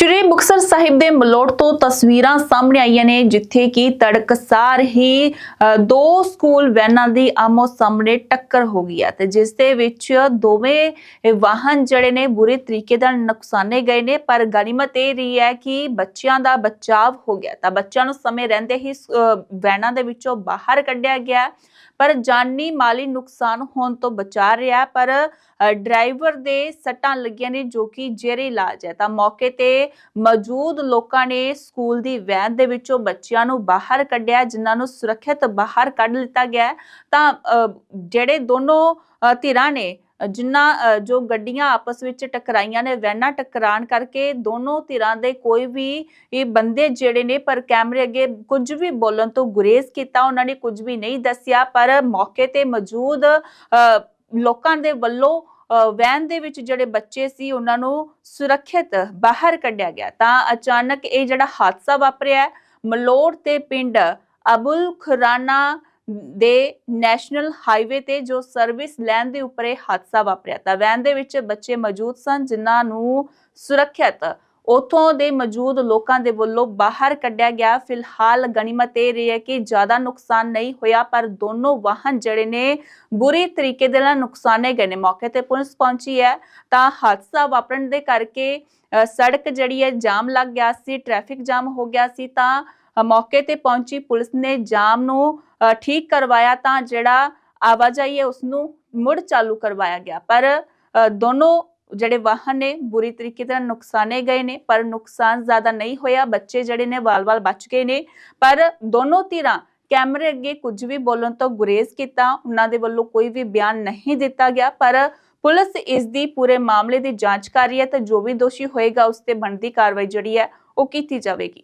ਸ਼੍ਰੀ ਮੁਕਤਸਰ ਸਾਹਿਬ ਦੇ ਮਲੋਟ ਤੋਂ ਤਸਵੀਰਾਂ ਸਾਹਮਣੇ ਆਈਆਂ ਨੇ, ਜਿੱਥੇ ਕਿ ਤੜਕਸਾਰ ਹੀ ਦੋ ਸਕੂਲ ਵੈਨਾਂ ਦੀ ਆਮੋ ਸਾਹਮਣੇ ਟੱਕਰ ਹੋ ਗਈ ਹੈ ਤੇ ਜਿਸ ਦੇ ਵਿੱਚ ਦੋਵੇਂ ਵਾਹਨ ਜਿਹੜੇ ਨੇ ਬੁਰੇ ਤਰੀਕੇ ਨਾਲ ਨੁਕਸਾਨੇ ਗਏ ਨੇ, ਪਰ ਗਨੀਮਤ ਇਹ ਰਹੀ ਹੈ ਕਿ ਬੱਚਿਆਂ ਦਾ ਬਚਾਵ ਹੋ ਗਿਆ ਤਾਂ ਬੱਚਿਆਂ ਨੂੰ ਸਮੇਂ ਰਹਿੰਦੇ ਹੀ ਵੈਨਾਂ ਦੇ ਵਿੱਚੋਂ ਬਾਹਰ ਕੱਢਿਆ ਗਿਆ ਪਰ ਜਾਨੀ ਮਾਲੀ ਨੁਕਸਾਨ ਹੋਣ ਤੋਂ ਬਚਾ ਰਿਹਾ ਪਰ ਡਰਾਈਵਰ ਦੇ ਸੱਟਾਂ ਲੱਗੀਆਂ ਨੇ, ਜੋ ਕਿ ਜੇਰੇ ਇਲਾਜ ਹੈ। ਤਾਂ ਮੌਕੇ ਤੇ ਮੌਜੂਦ ਲੋਕਾਂ ਨੇ ਸਕੂਲ ਦੀ ਵੈਨ ਦੇ ਵਿੱਚੋਂ ਬੱਚਿਆਂ ਨੂੰ ਬਾਹਰ ਕੱਢਿਆ ਜਿਨ੍ਹਾਂ ਨੂੰ ਸੁਰੱਖਿਅਤ ਬਾਹਰ ਕੱਢ ਲਿੱਤਾ ਗਿਆ ਤਾਂ ਜਿਹੜੇ ਦੋਨੋਂ ਧਿਰਾਂ ਨੇ ਅ, ਜੋ ਗੱਡੀਆਂ ਆਪਸ ਵਿੱਚ ਟਕਰਾਈਆਂ ਨੇ ਵੈਨਾਂ ਟਕਰਾਣ ਕਰਕੇ ਦੋਨੋਂ ਧਿਰਾਂ ਦੇ ਕੋਈ ਵੀ ਇਹ ਬੰਦੇ ਜਿਹੜੇ ਨੇ ਪਰ ਕੈਮਰੇ ਅੱਗੇ ਕੁਝ ਵੀ ਬੋਲਣ ਤੋਂ ਗੁਰੇਜ਼ ਕੀਤਾ ਉਹਨਾਂ ਨੇ ਕੁਝ ਵੀ ਨਹੀਂ ਦੱਸਿਆ। ਪਰ ਮੌਕੇ ਤੇ ਮੌਜੂਦ ਅ, ਲੋਕਾਂ ਦੇ ਵੱਲੋਂ ਵੈਨ ਦੇ ਵਿੱਚ ਜਿਹੜੇ ਬੱਚੇ ਸੀ ਉਹਨਾਂ ਨੂੰ ਸੁਰੱਖਿਅਤ ਬਾਹਰ ਕੱਢਿਆ ਗਿਆ। ਤਾਂ ਅਚਾਨਕ ਇਹ ਜਿਹੜਾ ਹਾਦਸਾ ਵਾਪਰਿਆ ਹੈ, ਮਲੋੜ ਤੇ ਪਿੰਡ ਅਬੁਲ ਖੁਰਾਨਾ ਦੇ ਨੈਸ਼ਨਲ ਹਾਈਵੇ ਤੇ ਜੋ ਸਰਵਿਸ ਲੈਣ ਦੇ ਉੱਪਰ ਇਹ ਹਾਦਸਾ ਵਾਪਰਿਆ। ਤਾਂ ਵੈਨ ਦੇ ਵਿੱਚ ਬੱਚੇ ਮੌਜੂਦ ਸਨ ਜਿਨ੍ਹਾਂ ਨੂੰ ਸੁਰੱਖਿਅਤ ਉਥੋਂ ਦੇ ਮੌਜੂਦ ਲੋਕਾਂ ਦੇ ਵੱਲੋਂ ਬਾਹਰ ਕੱਢਿਆ ਗਿਆ। ਫਿਲਹਾਲ ਗਨੀਮਤ ਇਹ ਰਹੀ ਹੈ ਕਿ ਜ਼ਿਆਦਾ ਨੁਕਸਾਨ ਨਹੀਂ ਹੋਇਆ ਪਰ ਦੋਨੋਂ ਵਾਹਨ ਜਿਹੜੇ ਨੇ ਬੁਰੀ ਤਰੀਕੇ ਦੇ ਨਾਲ ਨੁਕਸਾਨੇ ਗਏ ਨੇ। ਮੌਕੇ ਤੇ ਪੁਲਿਸ ਪਹੁੰਚੀ ਹੈ। ਤਾਂ ਹਾਦਸਾ ਵਾਪਰਨ ਦੇ ਕਰਕੇ ਸੜਕ ਜਿਹੜੀ ਹੈ ਜਾਮ ਲੱਗ ਗਿਆ ਸੀ ਟ੍ਰੈਫਿਕ ਜਾਮ ਹੋ ਗਿਆ ਸੀ। ਤਾਂ ਮੌਕੇ ਤੇ ਪਹੁੰਚੀ ਪੁਲਿਸ ਨੇ ਜਾਮ ਨੂੰ ਠੀਕ ਕਰਵਾਇਆ ਤਾਂ ਜਿਹੜਾ ਆਵਾਜਾਈ ਹੈ ਉਸ ਨੂੰ ਮੁੜ ਚਾਲੂ ਕਰਵਾਇਆ ਗਿਆ। ਪਰ ਅ, ਦੋਨੋਂ ਜਿਹੜੇ ਵਾਹਨ ਨੇ ਬੁਰੀ ਤਰੀਕੇ ਨਾਲ ਨੁਕਸਾਨੇ ਗਏ ਨੇ, ਪਰ ਨੁਕਸਾਨ ਜ਼ਿਆਦਾ ਨਹੀਂ ਹੋਇਆ, ਬੱਚੇ ਜਿਹੜੇ ਨੇ ਵਾਲ-ਵਾਲ ਬਚ ਗਏ ਨੇ, ਪਰ ਦੋਨੋਂ ਧਿਰਾਂ ਕੈਮਰੇ ਅੱਗੇ ਕੁਝ ਵੀ ਬੋਲਣ ਤੋਂ ਗੁਰੇਜ਼ ਕੀਤਾ, ਉਹਨਾਂ ਦੇ ਵੱਲੋਂ ਕੋਈ ਵੀ ਬਿਆਨ ਨਹੀਂ ਦਿੱਤਾ ਗਿਆ, ਪਰ ਪੁਲਿਸ ਇਸ ਦੀ ਪੂਰੇ ਮਾਮਲੇ ਦੀ ਜਾਂਚ ਕਰ ਰਹੀ ਹੈ ਤੇ ਜੋ ਵੀ ਦੋਸ਼ੀ ਹੋਏਗਾ ਉਸ ਤੇ ਬਣਦੀ ਕਾਰਵਾਈ ਜਿਹੜੀ ਹੈ ਉਹ ਕੀਤੀ ਜਾਵੇਗੀ।